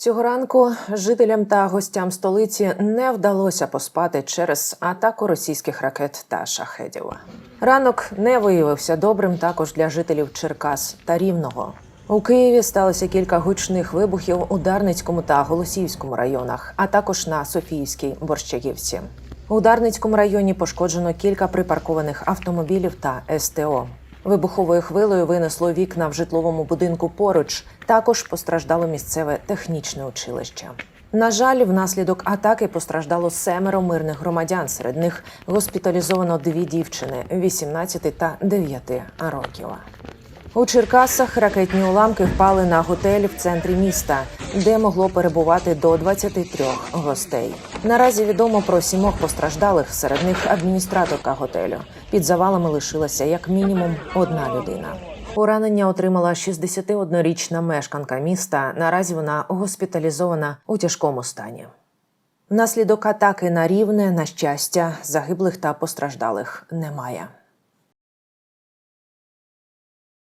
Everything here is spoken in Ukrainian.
Цього ранку жителям та гостям столиці не вдалося поспати через атаку російських ракет та шахедів. Ранок не виявився добрим також для жителів Черкас та Рівного. У Києві сталося кілька гучних вибухів у Дарницькому та Голосіївському районах, а також на Софіївській Борщагівці. У Дарницькому районі пошкоджено кілька припаркованих автомобілів та СТО. Вибуховою хвилею винесло вікна в житловому будинку поруч. Також постраждало місцеве технічне училище. На жаль, внаслідок атаки постраждало семеро мирних громадян. Серед них госпіталізовано дві дівчини 18 та 9 років. У Черкасах ракетні уламки впали на готель в центрі міста, де могло перебувати до 23 гостей. Наразі відомо про сімох постраждалих, серед них адміністраторка готелю. Під завалами лишилася як мінімум одна людина. Поранення отримала 61-річна мешканка міста. Наразі вона госпіталізована у тяжкому стані. Внаслідок атаки на рівне, на щастя, загиблих та постраждалих немає.